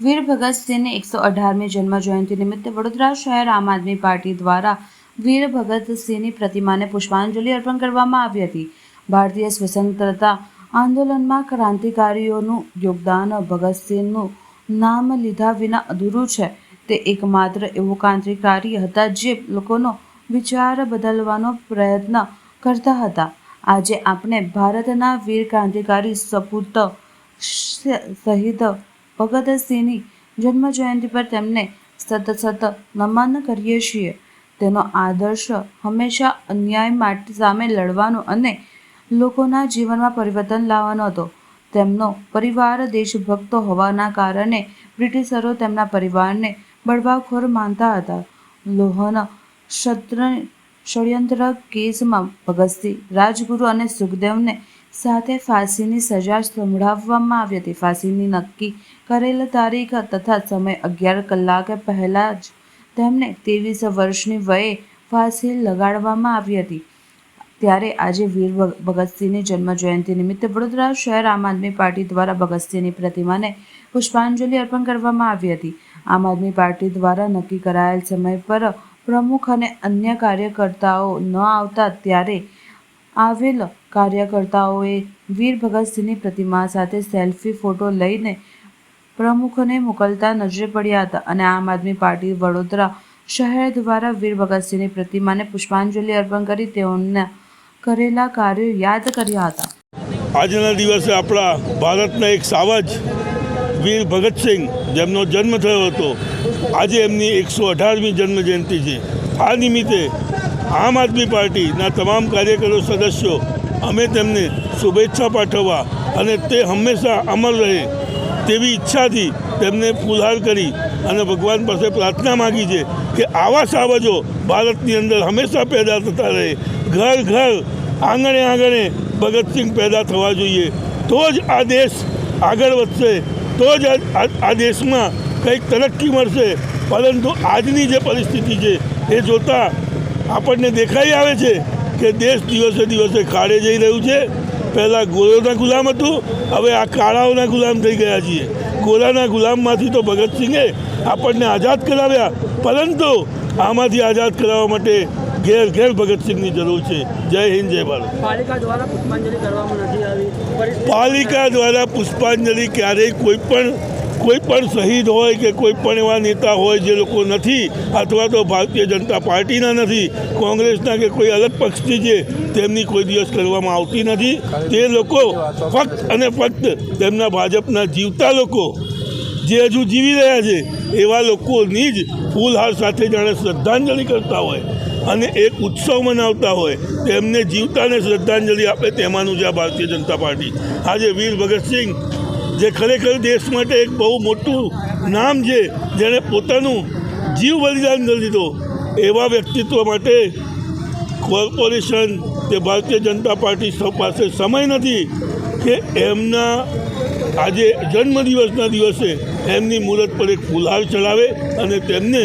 વીર ભગતસિંહની એકસો અઢારમી જન્મ જયંતિ નિમિત્તે વડોદરા શહેર આમ આદમી પાર્ટી દ્વારા વીર ભગતસિંહની પ્રતિમાને પુષ્પાંજલિ અર્પણ કરવામાં આવી હતી. ભારતીય સ્વતંત્રતા આંદોલનમાં ક્રાંતિકારીઓનું યોગદાન ભગતસિંહનું નામ લીધા વિના અધૂરું છે. તે એકમાત્ર એવો ક્રાંતિકારી હતા જે લોકોનો વિચાર બદલવાનો પ્રયત્ન કરતા હતા. આજે આપણે ભારતના વીર ક્રાંતિકારી સપૂત શહીદ ભગતસિંહની જન્મ જયંતિ પર તેમને સતત સતત નમન કરીએ છીએ. તેનો આદર્શ હંમેશા અન્યાય માટે સામે લડવાનો અને લોકોના જીવનમાં પરિવર્તન લાવવાનો હતો. તેમનો પરિવાર દેશભક્ત હોવાના કારણે બ્રિટિશરો તેમના પરિવારને બળવાખોર માનતા હતા. લોહન ક્ષત્ર ષડયંત્ર કેસમાં ભગતસિંહ, રાજગુરુ અને સુખદેવને સાથે ફાંસીની સજા સંભળાવવામાં આવી હતી. ફાંસીની નક્કી કરેલ તારીખ તથા સમય અગિયાર કલાક પહેલાં જ તેમને ત્રેવીસ વર્ષની વયે ફાંસી લગાડવામાં આવી હતી. ત્યારે આજે વીર ભગતસિંહની જન્મ જયંતિ નિમિત્તે વડોદરા શહેર આમ આદમી પાર્ટી દ્વારા ભગતસિંહની પ્રતિમાને પુષ્પાંજલિ અર્પણ કરવામાં આવી હતી. આમ આદમી પાર્ટી દ્વારા નક્કી કરાયેલ સમય પર પ્રમુખ અને અન્ય કાર્યકર્તાઓ ન આવતા ત્યારે આવેલ કાર્યકર્તાઓએ વીર ભગતસિંહની પ્રતિમા સાથે સેલ્ફી ફોટો લઈને પ્રમુખને મોકલતા નજરે પડ્યા હતા અને આમ આદમી પાર્ટી વડોદરા શહેર દ્વારા વીર ભગતસિંહની પ્રતિમાને પુષ્પાંજલિ અર્પણ કરી તેઓના કરેલા કાર્યો યાદ કર્યા હતા. આજના દિવસે આપણા ભારતના એક સાવજ વીર ભગતસિંહ જેમનો જન્મ થયો હતો, આજે એમની એકસો અઢારમી જન્મ જયંતિ છે. આ નિમિત્તે આમ આદમી પાર્ટીના તમામ કાર્યકરો સદસ્યો અમે તેમને શુભેચ્છા પાઠવવા અને તે હંમેશા અમર રહે તેવી ઈચ્છાથી તેમને ફુલહાર કરી અને ભગવાન પાસે પ્રાર્થના માગી છે કે આવા સાવજો ભારતની અંદર હંમેશા પેદા થતા રહે. ઘર ઘર આંગણે આંગણે ભગતસિંહ પેદા થવા જોઈએ. તો જ આ દેશ આગળ વધશે. તો જ આ દેશમાં કંઈક તરક્કી મળશે. પરંતુ આજની જે પરિસ્થિતિ છે, એ જોતાં આપણને દેખાઈ આવે છે કે દેશ દિવસે દિવસે ખાડે જઈ રહ્યું છે. પહેલાં ગોળોના ગુલામ હતું હવે આ કાળાઓના ગુલામ થઈ ગયા છીએ. ગોરાના ગુલામમાંથી તો ભગતસિંહે આપણને આઝાદ કરાવ્યા પરંતુ આમાંથી આઝાદ કરાવવા માટે ઘેર ઘેર ભગતસિંહની જરૂર છે. જય હિન્દ જય ભારત. પાલિકા દ્વારા પુષ્પાંજલિ ક્યારેય કોઈ પણ કોઈ પણ શહીદ હોય કે કોઈ પણ એવા નેતા હોય જે લોકો નથી, અથવા તો ભારતીય જનતા પાર્ટીના નથી, કોંગ્રેસના કે કોઈ અલગ પક્ષથી છે તેમની કોઈ દિવસ કરવામાં આવતી નથી, તે લોકો ફક્ત અને ફક્ત તેમના ભાજપના જીવતા લોકો જે હજુ જીવી રહ્યા છે, એવા લોકોની જ ફૂલહાર સાથે જાણે શ્રદ્ધાંજલિ કરતા હોય અને એક ઉત્સવ મનાવતા હોય, તેમને જીવતાને શ્રદ્ધાંજલિ આપે તેમાંનું છે આ ભારતીય જનતા પાર્ટી. આજે વીર ભગતસિંહ જે ખરેખર દેશ માટે એક બહુ મોટું નામ છે, જેણે પોતાનું જીવ બલિદાન કરી દીધો. એવા વ્યક્તિત્વ માટે કોર્પોરેશન કે ભારતીય જનતા પાર્ટી સૌ પાસે સમય નથી કે એમના આજે જન્મદિવસના દિવસે એમની મુહૂર્ત પર એક ફુલહાર ચડાવે અને તેમને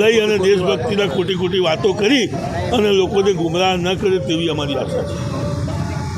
લઈ અને દેશભક્તિના ખોટી ખોટી વાતો કરી અને લોકોને ગુમરાહ ન કરે તેવી અમારી આશા છે.